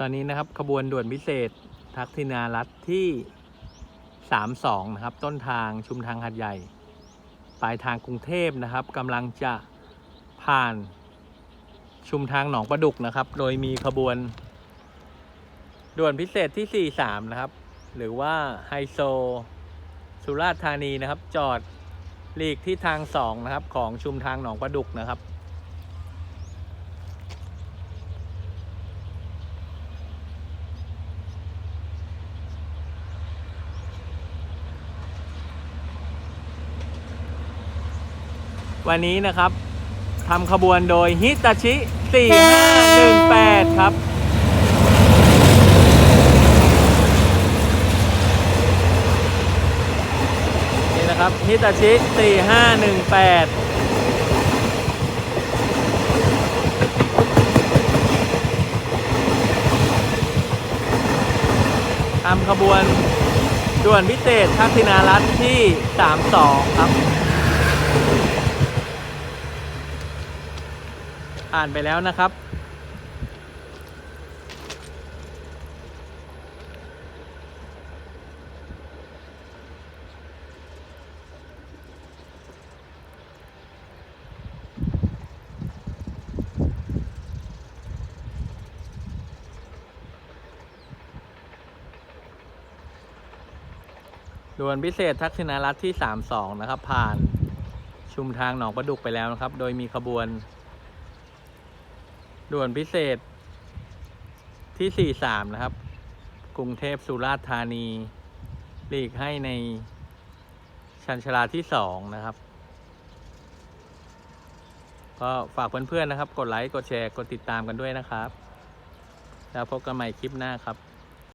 ตอนนี้นะครับขบวนด่วนพิเศษทักษิณารัฐที่ 32 นะครับ ต้นทางชุมทางหัดใหญ่ ปลายทางกรุงเทพนะครับกำลังจะผ่านชุมทางหนองประดุกนะครับ โดยมีขบวน ด่วนพิเศษที่ 43 นะครับ หรือว่าไฮโซ สุราษฎร์ธานีนะครับ จอดหลีกที่ทาง 2 นะครับ ของชุมทางหนองประดุกนะครับ วันนี้นะครับทำขบวนโดยฮิตาชิ 4518 ครับ นี่นะครับฮิตาชิ 4518ทำขบวนด่วนพิเศษทักษิณารัฐที่ 32 ครับ ผ่านไปแล้วนะครับ ด่วนพิเศษทักษิณรัฐที่ 32 นะครับ ผ่านชุมทางหนองประดุกไปแล้วนะครับ โดยมีขบวน ด่วนพิเศษที่ 43 นะครับ กรุงเทพสุราษฎร์ธานีหลีกให้ในชันชลาที่ 2 นะครับ ก็ฝากเพื่อนๆนะครับ กดไลค์ กดแชร์ กดติดตามกันด้วยนะครับ แล้วพบกันใหม่คลิปหน้าครับ